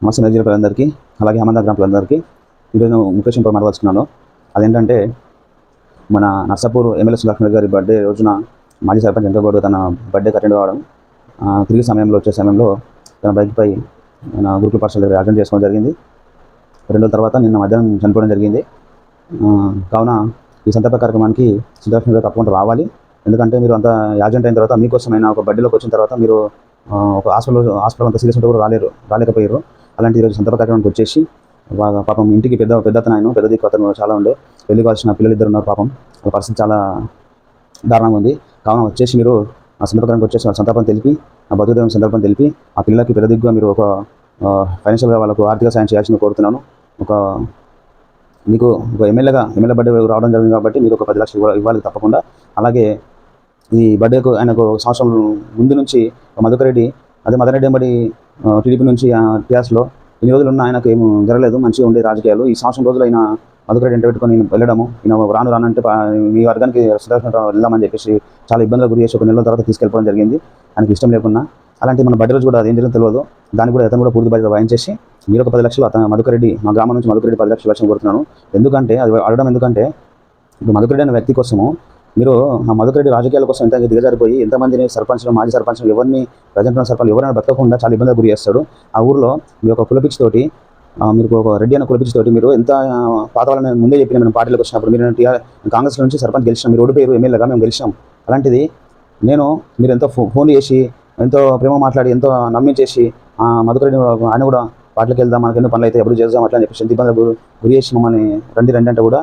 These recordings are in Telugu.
నమస్తే నజీర్ ప్రజలందరికీ అలాగే హమందా గ్రామ ప్రజలందరికీ ఈరోజు నేను ముఖేష్ ఇంకో మాట్లాడుతున్నాను అదేంటంటే మన నర్సాపూర్ ఎమ్మెల్యే సులక్ష్మి గారి బర్త్డే రోజున మాజీ సర్పంచ్ వెంకగౌడ్ తన బర్త్డేకి అటెండ్ కావడం తిరిగి సమయంలో వచ్చే సమయంలో తన బైక్పై నా గురుకుల పాఠశాల దగ్గర అటెండ్ చేసుకోవడం జరిగింది. రెండు రోజుల తర్వాత నిన్న మధ్యాహ్నం చనిపోవడం జరిగింది. కావున ఈ సందర్భ కార్యక్రమానికి సులక్ష్మి గారు తప్పకుండా రావాలి. ఎందుకంటే మీరు అంత యాజెంట్ అయిన తర్వాత మీకోసమైనా ఒక బర్త్డేలోకి వచ్చిన తర్వాత మీరు ఒక హాస్పిటల్ హాస్పిటల్ అంత సీరియస్ ఉంటే కూడా రాలేరు రాలేకపోయారు. అలాంటి ఈరోజు సందర్భ కార్యక్రమానికి వచ్చేసి పాపం ఇంటికి పెద్ద పెద్ద అతను ఆయన పెద్ద దిక్కు అతను చాలా ఉండే. పెళ్ళి కావాల్సిన పిల్లలు ఇద్దరు ఉన్నారు పాపం. వాళ్ళ పరిస్థితి చాలా దారుణంగా ఉంది. కావున వచ్చేసి మీరు ఆ సందర్భానికి వచ్చేసి వాళ్ళ సందర్భం తెలిపి ఆ బతుకుదేవం సందర్భం తెలిపి ఆ పిల్లలకి పెద్ద దిగ్గుగా మీరు ఒక ఫైనాన్షియల్గా వాళ్ళకు ఆర్థిక సాయం చేయాల్సింది కోరుతున్నాను. ఒక మీకు ఒక ఎమ్మెల్యేగా ఎమ్మెల్యే బర్త్డే రావడం జరిగింది కాబట్టి మీరు ఒక పది లక్షలు ఇవ్వాలి తప్పకుండా. అలాగే ఈ బర్త్డేకు ఆయనకు సంవత్సరం ముందు నుంచి మధుకర్ రెడ్డి అదే మదన్ రెడ్డి టీడీపీ నుంచి టీఆర్ఎస్లో ఇన్ని రోజులు ఉన్న ఆయనకు ఏం జరగలేదు మంచిగా ఉండే రాజకీయాలు. ఈ సంవత్సరం రోజులు ఆయన మధుకరెడ్డి ఎంట పెట్టుకొని వెళ్ళడము ఈయన రాను రానంటే మీ వర్గానికి సుదర్శన వెళ్దామని చెప్పేసి చాలా ఇబ్బందులకు గురి చేసి ఒక నెల తర్వాత తీసుకెళ్ళిపోవడం జరిగింది. ఆయనకి ఇష్టం లేకున్నా. అలాంటి మన బడ్డీ రోజు కూడా అదేం జరిగిందో తెలియదు. దాన్ని కూడా అతను కూడా పూర్తి బాధ్యత వాయించేసి మీరు ఒక పది లక్షలు అతను మధుకరెడ్డి మా గ్రామం నుంచి మధుకరెడ్డి పది లక్షలు లక్ష్యం కోరుతున్నాను. ఎందుకంటే అది అడగడం ఎందుకంటే ఇప్పుడు మధుకరెడ్డి అనే వ్యక్తి కోసము మీరు ఆ మధుకరెడ్డి రాజకీయాల కోసం ఎంత దిగజారిపోయి ఎంతమందిని సర్పంచ్లు మాజీ సర్పంచ్లు ఎవరిని ప్రజెంట్ ఉన్న సర్పంచ్ ఎవరైనా బ్రతకకుండా చాలా ఇబ్బంది గురి చేస్తాడు. ఆ ఊర్లో మీ ఒక కులపిచ్చి తోటి మీరు ఒక రెడ్డి అన్న కులపిచ్చి తోటి మీరు ఎంత ఆ, పాత వాళ్ళని ముందే చెప్పిన మేము పార్టీలకు వచ్చినప్పుడు మీరు టీఆర్ కాంగ్రెస్ నుంచి సర్పంచ్ గెలిచినాం మీరు ఓడిపోయారు ఎమ్మెల్యేగా మేము గెలిచినాం. అలాంటిది నేను మీరు ఎంతో ఫో ఫోన్ చేసి ఎంతో ప్రేమ మాట్లాడి ఎంతో నమ్మించేసి ఆ, మధుకరెడ్డి ఆయన కూడా పార్టీకి వెళ్దాం మనకి ఎన్నో పనులు అయితే ఎప్పుడు చేద్దాం అట్లా అని చెప్పేసి ఎంత గురి చేసి మమ్మల్ని రండి రండి అంటే కూడా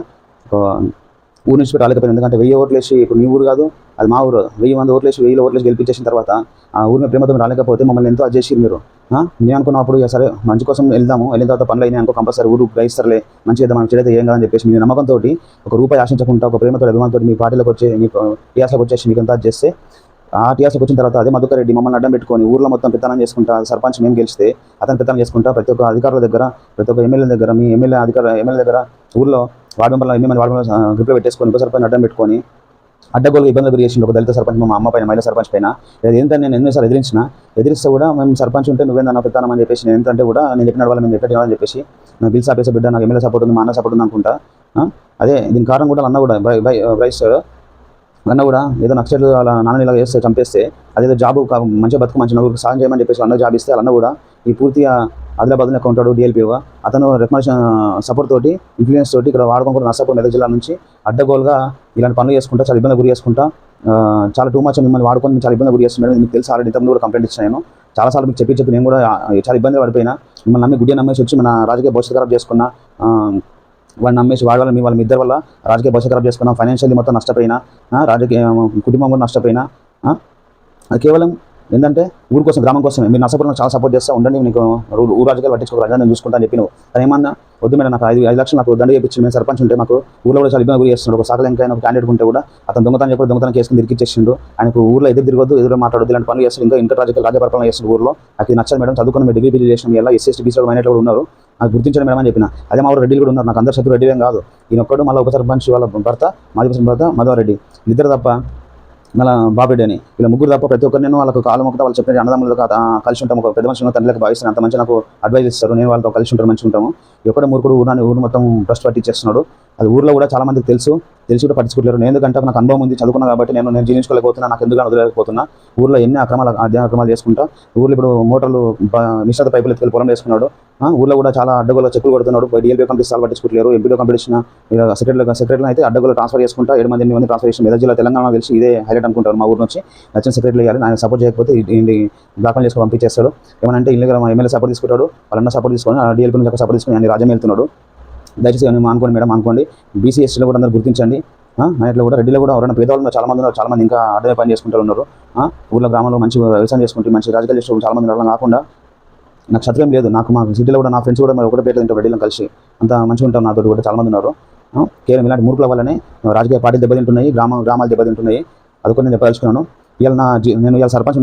ఊరు నుంచి రాలేకపోయింది ఎందుకంటే వెయ్యి ఓట్లు వేసి ఇప్పుడు మీ ఊరు కాదు అది మా ఊరు. వెయ్యి మంది ఓట్లు వేసి వెయ్యి ఓట్లు వేసి గెలిపించేసిన తర్వాత ఆ ఊరిని ప్రేమతో రాలేకపోతే మమ్మల్ని ఎంతో అడ్జస్ట్ మీరు? నేను అనుకున్నప్పుడు సరే మంచి కోసం వెళ్దాము. వెళ్ళిన తర్వాత పనులు అయినా అనుకో కంపల్సరీ ఊరు గ్రహిస్తారులే. మంచి చేద్దాం మనం చెడైతే ఏం కాదని చెప్పేసి మీ నమ్మకంతో ఒక రూపాయి ఆశించకుండా ఒక ప్రేమతో అభిమానంతో మీ పార్టీలోకి వచ్చి మీ టీఆర్ఎస్లోకి వచ్చేసి మీకు అంతా చేస్తే ఆ టీఆర్ఎస్కి వచ్చిన తర్వాత అదే మధుకర్ రెడ్డి మమ్మల్ని అడ్డం పెట్టుకొని ఊర్లో మొత్తం పెత్తనం చేసుకుంటా సర్పంచ్ మేము గెలిస్తే అతను పెత్తనం చేసుకుంటా ప్రతి ఒక్క అధికారుల దగ్గర ప్రతి ఒక్క ఎమ్మెల్యే దగ్గర మీ ఎమ్మెల్యే అధికార ఎమ్మెల్యే దగ్గర ఊర్లో వార్డు మెంబర్లు ఎన్ని మంది వార్డు మెంబర్లు గ్రూప్లో పెట్టేసుకొని ఉప సర్పంచ్ అడ్డం పెట్టుకొని అడ్డగోలు ఇబ్బందులు గురి ఒక దళిత సర్పంచ్ మా అమ్మ పైన మహిళా సర్పంచ్ పైన. ఏంటంటే నేను ఎన్నోసార్లు ఎదిరించిన ఎదిరిస్తే కూడా మేము సర్పంచ్ ఉంటే నువ్వే నా పెత్తానని చెప్పేసి నేను ఏంటంటే కూడా నేను చెప్పిన వాళ్ళు మేము చెప్పేది చెప్పేసి నాకు బిల్స్ ఆపేసే బిడ్డ నాకు ఎమ్మెల్యే సపోర్ట్ ఉంది మా అన్న సపోర్ట్ ఉంది అనుకుంటా. అదే దీని కారణం కూడా అన్న కూడా బ్రైస్ అన్న కూడా ఏదో నక్సలు అలా నాన్న ఇలా చేస్తే చంపేస్తే అదేదో జాబ్ మంచిగా బతుకు మంచి నలుగురికి సాయం చేయమని చెప్పేసి అన్న జాబ్ ఇస్తే అన్న కూడా ఈ పూర్తిగా ఆదిలాబాద్లో ఉంటాడు డిఎల్పీగా అతను రికమెండేషన్ సపోర్ట్ తోటి ఇన్ఫ్లుయెన్స్ తోటి ఇక్కడ వాడకం కూడా నర్సాపూర్ మెదక్ జిల్లా నుంచి. అడ్డగోలుగా ఇలాంటి పనులు చేసుకుంటా చాలా ఇబ్బంది గురి చేసుకుంటా చాలా టూ మచ్ మిమ్మల్ని వాడుకొని చాలా ఇబ్బంది గురి చేస్తున్నాడు. మీకు తెలుసు ఆల్రెడీ ఇంతకుముందు కూడా కంప్లైంట్ ఇచ్చాను నేను. చాలాసార్లు మీకు చెప్పి చెప్పి నేను కూడా చాలా ఇబ్బంది పడిపోయినా. మిమ్మల్ని నమ్మి గుడ్డి నమ్మేసి వచ్చి మన రాజకీయ భవిష్యత్ ఖరాబ్ చేసుకున్న వాళ్ళని నమ్మేసి వాళ్ళ వల్ల మీ వాళ్ళ ఇద్దరు ఇద్దరి వల్ల రాజకీయ భవిష్యత్ ఖరాబ్ చేసుకున్నాం. ఫైనాన్షియల్లీ మొత్తం నష్టపోయినా రాజకీయ కుటుంబం కూడా నష్టపోయినా కేవలం ఏంటంటే ఊరి కోసం గ్రామం కోసం మీరు నష్టపోవడం చాలా సపోర్ట్ చేస్తా ఉండండి నీకు ఊరు రాజకీయాలు పట్టించుకో రాజా నేను చూసుకుంటా చెప్పి నువ్వు కానీ ఏమన్నా వద్దు మేడం నాకు ఐదు ఐదు లక్షలు నాకు దండ చేయించి మేము సర్పంచ్ ఉంటే మాకు ఊళ్ళో కూడా చాలా ఇబ్బంది గురి చేస్తున్నాడు. ఒక సాకలు ఇంకా ఒక క్యాండిడేట్ ఉంటే కూడా అతను దొంగతనం చెప్పి దొంగతనం చేసుకుని తిరిగిచ్చేసిండు ఆయనకు ఊర్లో ఎదురు తిరగదు ఎదురు మాట్లాడదు ఇలాంటి పనులు చేస్తుంది ఇంకా ఇంకా రాజకీయ రాజ్య పరిపాలన చేస్తుంది ఊళ్ళో నాకు నచ్చదు మేడం చదువుకుని మీరు డిగ్రీ పీజీ చేసిన ఎలా ఎస్ఎస్టీ బీసీ మైనట్లు కూడా ఉన్నారు. నాకు గుర్తించడం మేడం అని చెప్పిన. అదే మా ఊరు రెడ్డిలు కూడా ఉన్నారు. నాకు అందరు సభ్యులు రెడ్డి కాదు. ఈయన ఒక్కడు మళ్ళీ ఉప సర్పంచ్ వాళ్ళ భర్త మాజీ సర్పంచ్ భర్త మధవరెడ్డి. ఇద్దరు తప్ప మళ్ళీ బాబెడ్డి అని. ఇలా ముగ్గురు తప్ప ప్రతి ఒక్కరు నేను వాళ్ళకు కాలం ఒకటి వాళ్ళు చెప్పిన అన్నదమ్ములతో కలిసి ఉంటాము. ఒక పెద్ద మనుషులు తండ్రిలకు భావిస్తాను. అంత మంచి నాకు అడ్వైజ్ ఇస్తారు. నేను వాళ్ళతో కలిసి ఉంటారు మంచిగా ఉంటాము. ఎక్కడ మూర్ఖుడు ఊరాన్ని ఊరు మొత్తం ట్రస్ట్ పట్టించేస్తున్నాడు. అది ఊర్లో కూడా చాలా మందికి తెలుసు. తెలిసి కూడా పట్టించుకోలేరు. నేను ఎందుకంటే నాకు అనుభవం ఉంది. చదువుకున్నా కాబట్టి నేను నేను జీవించుకోలేకపోతున్నా నాకు ఎందుకు వదిలేకపోతున్నా. ఊర్లో ఎన్ని అక్రమాలు అధ్యయన అక్రమాలు చేసుకుంటా ఊర్లో ఇప్పుడు మోటార్లు నిశ్చిత పైపులు ఎత్తుకెళ్ళి పొలం వేసుకున్నాడు. ఆ, ఊర్లో కూడా చాలా అడ్డగోలు చెప్పులు కొడుతున్నాడు. డిఎల్పీ కంపెనీస్ చాలా పట్టించుకోలేరు. ఎంపీలో కంపెనీషన్ సెక్రటరీ సెక్రటరీలో అయితే అడ్డగోలు ట్రాన్స్ఫర్ చేసుకుంటా. ఏడు మంది ఎనిమిది మంది ట్రాన్స్ఫర్ చేసి మెదక్ జిల్లా తెలంగాణ తెలిసి ఇదే హైలైట్ అనుకుంటారు మా ఊరు నుంచి. నచ్చిన సెక్రటరీ చేయాలి ఆయన సపోర్ట్ చేయకపోతే బ్లాక్ చేసుకొని పంపించేస్తాడు. ఏమనంటే ఇల్లు మా ఎమ్మెల్యే సపోర్ట్ తీసుకుంటాడు. వాళ్ళన్న సపోర్ట్ తీసుకొని డిఎల్పీ నుంచి సపోర్ట్ తీసుకొని ఆయన రాజ్యం వెళ్తున్నాడు. దయచేసి అని అనుకోండి మేడం అనుకోండి బీసీ ఎస్టీలో కూడా అందరూ గుర్తించండి. నైట్లో కూడా రెడ్డిలో కూడా ఎవరైనా పేదవాళ్ళు చాలా మంది ఉన్నారు చాలా మంది ఇంకా అడ్డే పని చేసుకుంటూ ఉన్నారు. ఊళ్ళో ఊర్లో గ్రామంలో మంచి వ్యవసాయం చేసుకుంటూ మంచి రాజకీయాలు చేస్తూ చాలా మంది ఉన్నారు. కాకుండా నాకు శత్రువం లేదు. నాకు మా సిటీలో కూడా నా ఫ్రెండ్స్ కూడా మరి ఒకటే పేట తింటారు రెడ్డిలో కలిసి. అంత మంచిగా ఉంటాం నాతో కూడా చాలా మంది ఉన్నారు. కేవలం ఇలాంటి మూర్ఖుల వల్లనే రాజకీయ పార్టీలు దెబ్బతింటున్నాయి గ్రామ గ్రామాలు దెబ్బతింటున్నాయి. అది కూడా నేను చెప్పదలుచుకున్నాను. ఇలా నా నేను ఇలా సర్పంచ్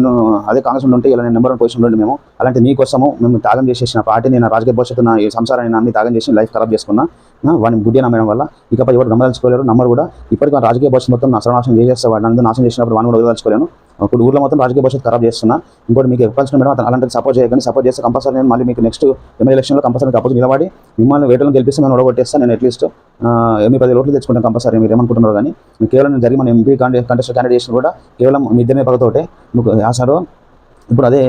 అదే కాంగ్రెస్ ఉంటే ఇలా నేను నెంబర్ వన్ పొజిషన్ ఉండి మేము. అలాంటి నీ కోసము మేము త్యాగం చేసేసిన పార్టీని నా రాజకీయ భవిష్యత్తు నా ఈ సంసారాన్ని అన్ని త్యాగం చేసి లైఫ్ ఖరాబ్ చేసుకున్నా. వాడిని గుడ్డి నమ్మడం వల్ల. ఇకపై ఎవరు నమ్మదలుచుకోలేరు నమ్మరు కూడా. ఇప్పటికీ రాజకీయ భవిష్యత్తు మొత్తం నా సర్వనాశనం చేసేస్తే వాడిని అందరూ నాశనం చేసినప్పుడు వాడిని కూడా వదలచుకోలేను ఒక ఊర్లో మొత్తం రాజకీయ భవిష్యత్తు ఖరాబ్ చేస్తున్నా. ఇంకోటి మీకు చెప్పాల్సిన మేడం అతను అలాంటి సపోర్ట్ చేయకండి. సపోర్ట్ చేస్తే కంపల్సరీ నేను మళ్ళీ మీకు నెక్స్ట్ ఎమ్మెల్యే ఎలక్షన్లో కంపల్సరీ మీకు అపోజ్ నిలబడి మిమ్మల్ని వేటలను గెలిపిస్తే నేను ఓడగొట్టేస్తాను నేను అట్లీస్ట్ ఎనిమిది పది ఓట్లు తెచ్చుకుంటాను కంపల్సరీ మీరు ఏమనుకుంటున్నారు కానీ నేను కేవలం నేను జరిగి మన ఎంపీ కంటెస్ట్ క్యాండిడేట్ కూడా కేవలం మీ ఇద్దరినే పగతోటే. మీకు ఆశారు ఇప్పుడు అదే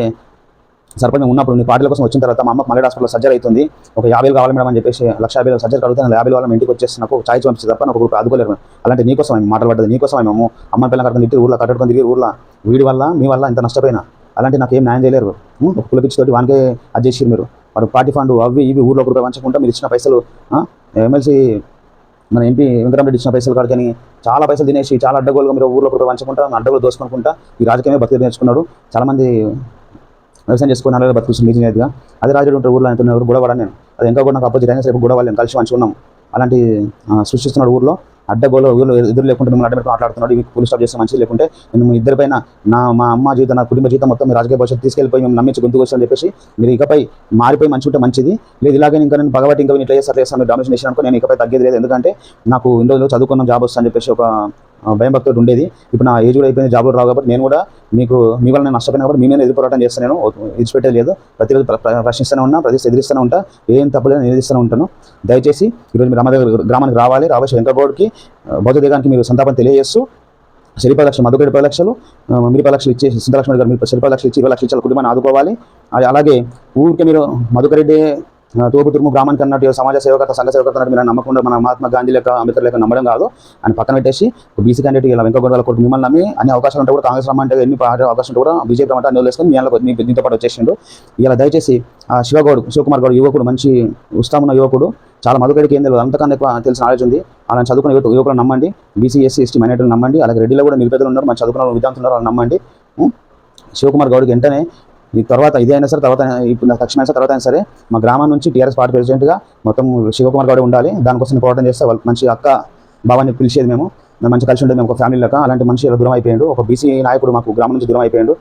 సర్పంచ్ ఉన్నప్పుడు నీ పార్టీల కోసం వచ్చిన తర్వాత మా అమ్మ మల్లెడ హాస్పిటల్ సర్జరీ అవుతుంది. ఒక యాభై కావాలి మేడం అని చెప్పేసి లక్ష యాభై సర్జరీ అడుగుతాను యాభై వాళ్ళ ఇంటికి వచ్చేసి నాకు చాయ్ పంపిస్తే తప్ప నాకు ఒక ఆదుకోలేరు అలాంటి నీకోసం మేము మాటలు పడ్డది? నీకోసం మేము అమ్మ? పిల్లల కట్టుకుని తిరిగి ఊర్లో కట్టుకొని తిరిగి ఊర్లో. వీడి వల్ల మీ వల్ల ఇంత నష్టపోయినా. అలాంటి నాకు ఏం న్యాయం చేయలేరు. ఒక కులపిచ్చి వానికే అది చేసిరు మీరు. వాడు పార్టీ ఫండ్ అవి ఇవి ఊర్లో ఒక రూపాయి పంచకుండా మీరు ఇచ్చిన పైసలు ఎమ్మెల్సీ మన ఎంపీ వెంకటరామరెడ్డి ఇచ్చిన పైసలు కాడికని చాలా పైసలు తినేసి చాలా అడ్డగోలుగా మీరు ఊర్లో ఒక రూపాయి పంచకుండా అడ్డగోలు దోసుకుంటా ఈ రాజకీయమే బతికి నేర్చుకున్నాడు. చాలామంది వ్యవసాయం చేసుకుని నాలుగు బతుకుతుంది నిజంగా అదే రాజుడు ఉంటారు ఊర్లో అంటున్న ఎవరు గొడవ నేను. అది ఇంకా కూడా నాకు అపోజిట్ అయినా సరే గొడవ వాళ్ళని కలిసి మంచి ఉన్నాం అలాంటి సృష్టిస్తున్నాడు ఊర్లో. అడ్డగోలు ఊళ్ళో ఎదురు లేకుండా మిమ్మల్ని అడ్డబెట్టి మాట్లాడుతున్నాడు. ఇవి పోలీస్ స్టాప్ చేస్తే మంచిది లేకుంటే నేను మీ ఇద్దరిపైన నా మా అమ్మ జీవితం నా కుటుంబ జీవితం మొత్తం మీ రాజకీయ భవిష్యత్తు తీసుకెళ్ళిపోయి మేము నమ్మించి గొంతుకు వచ్చని చెప్పేసి మీరు ఇకపై మారిపోయి మంచి ఉంటే మంచిది. లేదు ఇలాగే ఇంకా నేను పగబట్టి ఇంకా నేను ఇట్లా చేస్తారు చేస్తాను మీరు డామినేషన్ చేసిన అనుకో నేను ఇకపై తగ్గేది లేదు. ఎందుకంటే నాకు ఇన్ని రోజులు చదువుకున్న జాబ్ వస్తుందని చెప్పేసి ఒక భయం భక్తుడు ఉండేది. ఇప్పుడు నా ఏజ్ కూడా అయిపోయింది జాబ్లో రావు కాబట్టి నేను కూడా మీకు మీ వల్ల నేను నష్టపోయినా కాబట్టి మీ మీద ఎదురు పోరాటం చేస్తాను నేను లేదు. ప్రతిరోజు ప్రశ్నిస్తూనే ఉన్నా ప్రతి ఎదిరిస్తూనే ఉంటా. ఏం తప్పలేదు నేను ఉంటాను. దయచేసి ఈరోజు మీరు రామదేవ గ్రామానికి రావాలి. రావాలి వెంకగౌడ్కి భౌతికానికి మీరు సంతాపం తెలియజేస్తూ శరీ పది లక్షలు మధుకడి పది లక్షలు మీరు పది లక్షలు ఇచ్చేసి సిద్ధలక్ష్మి గారు మీరు శరీ లక్షలు ఇచ్చి ఇరవై లక్షలు ఇచ్చారు కుటుంబాన్ని ఆదుకోవాలి. అది అలాగే ఊరికే మీరు మధుకరెడ్డి తోపుతురుము గ్రామానికి అన్నట్టు సమాజ సేవకత సంఘ సేవకత అన్నట్టు మీరు నమ్మకుండా మన మహాత్మా గాంధీ లెక్క అంబేద్కర్ లెక్క నమ్మడం కాదు. అని పక్కన పెట్టేసి బీసీ క్యాండిడేట్ ఇలా వెంకగౌడ వాళ్ళ కొడుకు మిమ్మల్ని నమ్మి అన్ని అవకాశాలు ఉంటే కూడా కాంగ్రెస్ రమ్మంటే ఎన్ని పార్టీ అవకాశం ఉంటే కూడా బీజేపీ రమ్మంటే అన్ని వదిలేసుకొని మీ మీ- దీంతో పాటు వచ్చేసిండు. ఇలా దయచేసి ఆ శివగౌడ్ శివకుమార్ గౌడ్ యువకుడు మంచి ఉస్తామున్న యువకుడు చాలా మధుకడికి ఏం తెలియదు. అంతకన్నా ఎక్కువ తెలిసిన నాలెడ్జ్ ఉంది. అలా చదువుకున్న యువత యువకులను నమ్మండి. బీసీ ఎస్సీ ఎస్టీ మైనార్టీలు నమ్మండి. అలాగే రెడ్డిలో కూడా నిరుపేదలు ఉన్నారు మంచి చదువుకున్న విద్యార్థులు ఉన్నారు వాళ్ళని నమ్మండి. శివకుమార్ గౌడ్కి వెంటనే ఈ తర్వాత ఇదే అయినా సరే తర్వాత ఇప్పుడు నాకు తక్షణ తర్వాత అయినా సరే మా గ్రామం నుంచి టీఆర్ఎస్ పార్టీ ప్రెసిడెంట్గా మొత్తం శివకుమార్ గౌడ్ ఉండాలి. దానికోసం పోరాటం చేస్తే. వాళ్ళు మంచి అక్క బాబాని పిలిచేది మేము. మంచి కలిసి ఉండేది మేము ఒక ఫ్యామిలీ లెక్క. అలాంటి మనిషి ఇలా దూరం అయిపోయాడు. ఒక బీసీ నాయకుడు మాకు గ్రామం నుంచి దూరం అయిపోయాడు.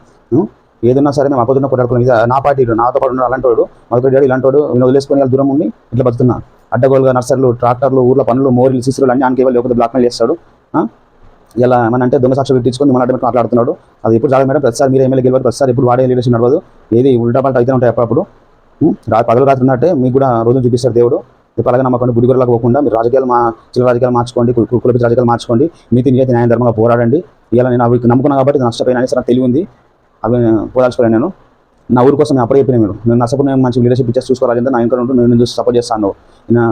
ఏదన్నా సరే మేము అపోజిట్ ఇది నా పార్టీ నాతో పాటు అలాంటి వాడు. మొదటి ఇలాంటి వాడు. నేను వదిలేసుకొని వాళ్ళ దూరం ఉండి ఇట్లా బతుకున్నాను అడ్డగోలుగా నర్సర్లు ట్రాక్టర్లు ఊర్ల పనులు మోరీలు సిసులు అన్ని ఆయనకి వాళ్ళు లేకపోతే బ్లాక్మెయిల్ చేస్తాడు. ఇలా ఏమన్నా దొంగ సాక్షి పెట్టించుకొని మన అడ్డమెంట్ మాట్లాడుతున్నాడు. అది ఎప్పుడు చాలా మేడం. ప్రతిసారి మీరు ఎమ్మెల్యే గెలవాలి ప్రతిసారి ఇప్పుడు వాడే లీడర్షిప్ నడవదు. ఏది ఉల్టా పల్టా అయితే ఉంటాయి అప్పుడప్పుడు. రా పగలు రాత్రి ఉన్నట్టే మీకు కూడా రోజు చూపిస్తారు దేవుడు. ఇప్పుడు అలాగే నమ్మకండి గుడిగురలకు పోకుండా మీరు రాజకీయాలు మా చిన్న రాజకీయాలు మార్చుకోండి కులపి రాజకీయాలు మార్చుకోండి. నీతి నిజాతి న్యాయ ధర్మంగా పోరాడండి. ఇలా నేను అవి నమ్ముకున్నా కాబట్టి నష్టపోయిన నష్టపోయినా అనేసి నాకు తెలివి ఉంది. అవి పోదాల్చుకోలేను నేను. నా ఊరి కోసం నేను అప్పుడే చెప్పిన మీరు. నేను నష్టపోయిన నేను మంచి లీడర్షిప్ ఇచ్చేసి చూసుకోవాలి నా ఇంకా ఉంటూ నేను చూసి సపోర్ట్ చేస్తాను. నేను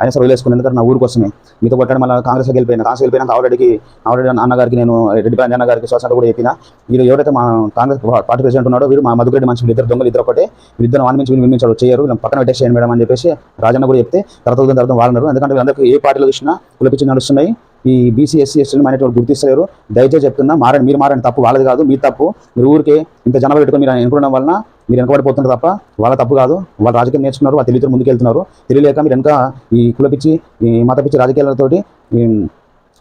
అయినా సరే వదిలేసుకుని ఎందుకంటే నా ఊరి కోసమే. మీతో కొట్టాడు మళ్ళీ కాంగ్రెస్కి వెళ్ళిపోయినా. కాంగ్రెస్ వెళ్ళిపోయినా ఆల్రెడీకి ఆల్రెడీ అన్నగారికి నేను రెడ్డి ప్రాంతి అన్నగారికి శ్వాస కూడా చెప్పిన. వీళ్ళు ఎవరైతే మా కాంగ్రెస్ పార్టీ ప్రెసిడెంట్ ఉన్నాడో వీరు మా మధురెడ్డి మంచి ఇద్దరు దొంగలు ఇద్దరు ఒకటే వీరిద్దరు వాని నుంచి వినిపించాడు చేయరు పక్కన పెట్టేసి మేడం అని చెప్పేసి రాజన్న కూడా చెప్తే తర్వాత తర్వాత వాళ్ళన్నారు ఎందుకంటే వీళ్ళందరికీ ఏ పార్టీలో చూసినా కులపించి నడుస్తున్నాయి. ఈ బీసీ ఎస్సీ ఎస్టీలు మైనార్టీ వాళ్ళు గుర్తిస్తలేరు. దయచేసి చెప్తున్నా మారండి మీరు మారండి తప్పు వాళ్ళది కాదు మీ తప్పు. మీరు ఊరికే ఇంత జనాలు పెట్టుకొని మీరు ఎన్నుకోవడం వలన మీరు వెనకబడిపోతున్నారు తప్ప వాళ్ళ తప్పు కాదు. వాళ్ళు రాజకీయం నేర్చుకున్నారు వాళ్ళు తెలివితో ముందుకెళ్తున్నారు. తెలియలేక మీరు వెనక ఈ కుల పిచ్చి ఈ మత పిచ్చి రాజకీయాలతోటి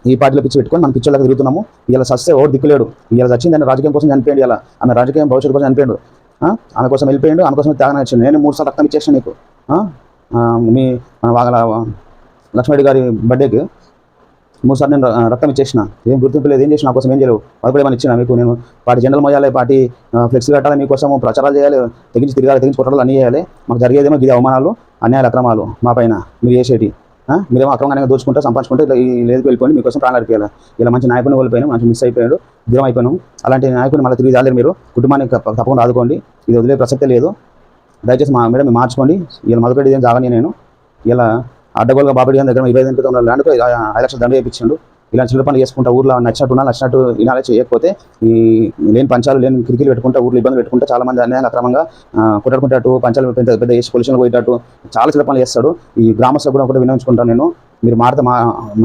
ఈ పార్టీలో పిచ్చి పెట్టుకొని మనం పిచ్చోళ్ళకి తిరుగుతున్నాము. ఇలా సస్తే ఓటు దిక్కులేడు. ఇలా చచ్చిందని రాజకీయం కోసం చనిపోయింది ఇలా ఆమె రాజకీయం భవిష్యత్తు కోసం చనిపోయాడు. ఆమె కోసం వెళ్ళిపోయాడు ఆమె కోసం త్యాగం ఇచ్చాను నేను మూడు సార్లు రక్తం ఇచ్చేసాను నీకు. మీ వాళ్ళ వాగల లక్ష్మణ్ గారి బర్త్డేకి మూడుసార్లు నేను రక్తం ఇచ్చేసిన. ఏం గుర్తింపు లేదు ఏం చేసిన నా కోసం ఏం చేయలేవు. అది ఏమైనా ఇచ్చిన మీకు నేను పార్టీ జెండలు మోయాలి పార్టీ ఫ్లెక్సీ కట్టాలి మీకోసం ప్రచారాలు చేయాలి తెగించి తిరగాలి తెగించి కొట్టాలి అన్నీ చేయాలి. మాకు జరిగేదేమో ఇది అవమానాలు అన్యాయాలు అక్రమాలు మా పైన. మీరు చేసేటి మీరేమో అక్రమంగా దోచుకుంటే సంపాదించుకుంటే ఇలా ఈ లేదు వెళ్ళిపోయింది మీకోసం ప్రాణాలు అడిపేయాలి ఇలా మంచి నాయకుని కోల్పోయినాం మంచి మిస్ అయిపోయాడు దూరం అయిపోయినాం. అలాంటి నాయకుని మళ్ళీ తిరిగి రాలేరు మీరు. కుటుంబాన్ని తప్ప- తప్పకుండా ఆదుకోండి. ఇది వదిలే ప్రసక్తే లేదు. దయచేసి మా మేడం మార్చుకోండి. ఇలా మొదలుపెట్టి ఏం జాగని నేను. ఇలా అడ్డగోలుగా బాబడి గారి దగ్గర ఇరవై ఐదు క్రితం ల్యాండ్కు ఐదు లక్షలు దండ వేయించిండు. ఇలా చిన్న పనులు చేసుకుంటా ఊర్లో నచ్చినట్టు ఉన్నా నచ్చినట్టు ఇనాలే చేయకపోతే ఈ లేని పంచాలు లేని కిరికీలు పెట్టుకుంటా ఊర్లో ఇబ్బంది పెట్టుకుంటా చాలా మంది అన్యాయంగా అక్రమంగా ఆ, పంచాలు పెద్ద పెద్ద వేసి పొలిషన్లు పోయేటట్టు చాలా చిన్న పనులు చేస్తాడు. ఈ గ్రామస్తులు కూడా ఒకటి వినియోగించుకుంటాను నేను మీరు మారితే మా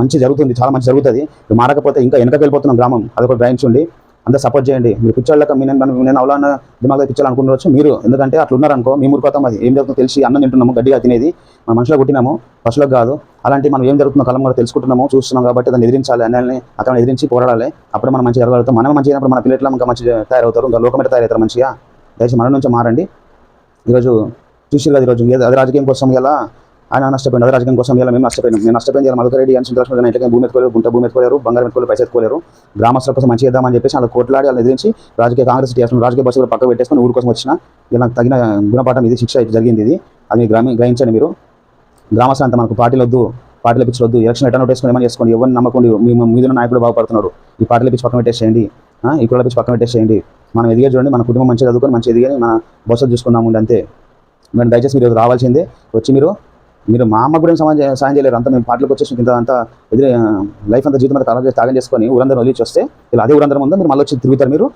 మంచి జరుగుతుంది చాలా మంచి జరుగుతుంది. మీరు మారకపోతే ఇంకా వెనకకి వెళ్ళిపోతున్నాం గ్రామం అదొకటి గ్రహించండి. అంతా సపోర్ట్ చేయండి. మీరు పిచ్చోళ్ళక మీ నేను నేను అవలాన్న దిమాగా పిచ్చాలి మీరు ఎందుకంటే అట్లా ఉన్నారనుకో మీ మురిపోతాం అది. ఏం జరుగుతుందో తెలిసి అన్నం తింటున్నాము గడ్డిగా తినేది. మన మనుషులకు పుట్టినాము పశువులకు కాదు. అలాంటి మనం ఏం జరుగుతుందో కలం కూడా తెలుసుకుంటున్నాము చూస్తున్నాం కాబట్టి దాన్ని ఎదిరించాలి. అన్నీ అక్కడ ఎదిరించి పోరాడాలి. అప్పుడు మనం మంచిగా జరగలుగుతాం మనం మంచిగా అయినప్పుడు మన పిల్లలు ఇంకా మంచిగా తయారవుతారు. ఇంకా లోకం తయారవుతారు మంచిగా. దయచేసి మన నుంచి మారండి. ఈరోజు చూసి కదా ఈరోజు. అది రాజకీయం కోసం ఎలా ఆయన నష్టపోయిన అదే రాజకీయం కోసం ఇలా మేము నష్టపోయినాం. మేము నష్టపోయింది ఇలా మధుకర్ రెడ్డి అని సుందరకృష్ణ భూమి ఎత్తుకోలేరు గుంట భూమి ఎత్తుకోలేరు బంగారం ఎత్తుకోలేరు పైసలు ఎత్తుకోలేరు గ్రామస్తుల కోసం మంచి చేద్దామని చెప్పేసి వాళ్ళ కోట్లాడి వాళ్ళని ఎదిరించి రాజకీయ కాంగ్రెస్ చేస్తున్నాం రాజకీయ బస్సులు పక్క పెట్టేసుకొని ఊరి కోసం వచ్చిన ఇలా తగిన గుణపాఠం ఇది శిక్ష జరిగింది ఇది. అది గ్రామీ గ్రహించండి మీరు. గ్రామస్తులు అంతా మనకు పార్టీలు వద్దు పార్టీలు పిచ్చొద్దు ఎలక్షన్ ఎట్లా నోటేసుకొని ఏమని చేసుకోండి ఎవరిని నమ్మకండి మీ మీద నాయకులు బాగుపడుతున్నారు ఈ పార్టీల పిచ్చి పక్కన పెట్టేసేయండి ఈ కుల పిచ్చి పక్కన పెట్టేసేయండి మనం ఎదిగే చూడండి మన కుటుంబం మంచిగా చదువుకొని మంచి ఎదిగే మన భవిష్యత్తు చూసుకుందాము అంతే. మేము దయచేసి మీరు రావాల్సిందే. వచ్చి మీరు మీరు మా అమ్మ కూడా సమాజం సాయం చేయలేరు. అంతా మేము పాటలకు వచ్చేసి ఇంత అంతా ఎదురు లైఫ్ అంతా జీవితం అంతా ఖరాబ్ చేసి త్యాగం చేసుకొని ఊరందరం వదిలిచి వస్తే ఇలా అదే ఊరందరం ఉందో మీరు మళ్ళీ వచ్చి తిరుగుతారు మీరు.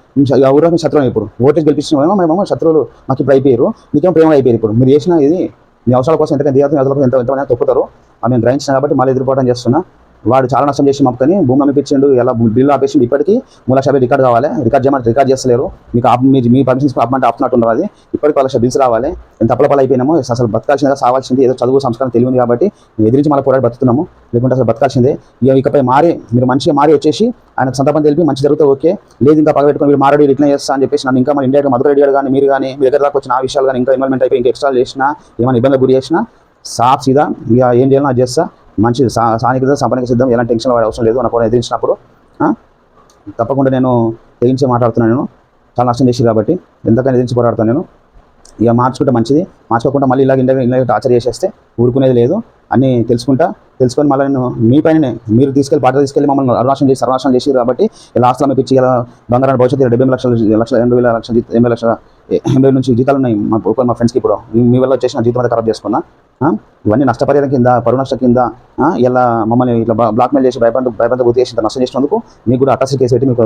ఆ ఊరు ఆ శత్రువు ఇప్పుడు. ఓటేజ్ గెలిపించిన మేము శత్రువులు మాకు ఇప్పుడు అయిపోయారు. మీకేం ప్రేమ అయిపోయారు ఇప్పుడు. మీరు చేసిన ఇది మీ అవసరాల కోసం ఎంతకంటే మీ అవసరాల కోసం ఎంత ఎంతమంది తొక్కుతారు. ఆమె మేము గ్రహించిన కాబట్టి మళ్ళీ ఎదురుపోవడం చేస్తున్నా. వాడు చాలా నష్టం చేసి మాకుని భూమి అమ్మిపించిండు ఎలా బిల్లు ఆపేసిండు ఇప్పటికీ. మూల లక్ష రికార్డ్ కావాలి. రికార్డ్ చేయమంటే రికార్డ్ చేస్తలేరు. మీకు ఆప్ మీ మీ పర్మిషన్స్ ఆపమంటే ఆపునట్టు ఉండదు అది. ఇప్పటికి బిల్స్ రావాలి. ఎంత అప్పలపాలు అయిపోయినాము. అసలు బతకాల్సిందే సావాల్సింది. ఏదో చదువు సంస్కారం తెలియదు కాబట్టి ఎదిరించి మళ్ళీ పోరాడి బతుకుతున్నాము. లేకుంటే అసలు బతకాల్సిందే. ఇక ఇకపై మారి మీరు మంచిగా మారి వచ్చేసి ఆయన సంతాపం తెలిపి మంచి జరిగితే ఓకే. లేదు ఇంకా పగబెట్టుకుని మీరు మారడి రిటర్న్ చేస్తా అని చెప్పేసి నన్ను ఇంకా మన ఇండియాకి మధుర రెడ్డి గారు కానీ మీరు కానీ మీ దగ్గర దాకా వచ్చిన ఆ విషయాలు కానీ ఇంకా ఇన్వాల్వ్మెంట్ అయిపోయి ఇంకా ఎక్స్ట్రా చేసినా ఏమైనా ఇబ్బంది గురి చేసినా సాఫ్ సీదా. ఇక ఏం చేయాలో అది చేస్తా. మంచి సానికత సంపన్నక సిద్ధం ఎలాంటి టెన్షన్ వాడే అవసరం లేదు నాకు ఎదిరించినప్పుడు తప్పకుండా నేను తెగించి మాట్లాడుతున్నాను నేను. చాలా నష్టం చేసి కాబట్టి ఎంతకైనా ఎదిరించి పోరాడుతాను నేను. ఇక మార్చుకుంటే మంచిది. మార్చుకోకుండా మళ్ళీ ఇలాగ ఇండియా ఇలా టార్చర్ చేసేస్తే ఊరుకునేది లేదు. అన్నీ తెలుసుకుంటా. తెలుసుకొని మళ్ళీ నేను మీ పైననే మీరు తీసుకెళ్ళి పాట తీసుకెళ్ళి మమ్మల్ని అరుణాచలం చేసి సర్వనాశనం చేసి కాబట్టి ఇలా ఆస్తులు పిచ్చి ఇలా బంగారం భవిష్యత్తు డెబ్బై లక్షల లక్షల ఎనభై వేల లక్షల ఎనభై లక్షల ఎనభై నుంచి జీతాలు ఉన్నాయి మా మా ఫ్రెండ్స్కి ఇప్పుడు. మీ- వల్ల వచ్చేసిన జీతం అంతా ఖరాబ్ చేసుకున్నా. ఇవన్నీ నష్టపరిహారం కింద పరువు నష్టం కింద ఇలా మమ్మల్ని ఇట్లా బ్లాక్మెయిల్ చేసి భయపడ భయపడ గుర్తు చేసి నష్టం చేసినందుకు మీకు కూడా అటాసి కేసు పెట్టి మీకు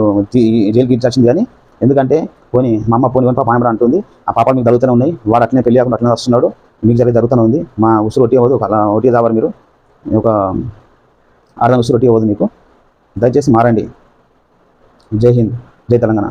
జైలుకి ఇచ్చాల్సింది కానీ ఎందుకంటే పోనీ మా అమ్మ పోనీ పాప ఆయన అంటుంది ఆ పాపాలు మీకు జరుగుతూనే ఉన్నాయి వాడు అట్లనే పెళ్ళి కాకుండా అట్లనే వస్తున్నాడు మీకు జరిగి జరుగుతూనే ఉంది మా ఉసురు ఒట్టి అవ్వదు అలా ఒట్టి రావాలి మీరు ఒక అర్థం ఉసురు ఒట్టి అవ్వదు మీకు. దయచేసి మారండి. జై హింద్ జై తెలంగాణ.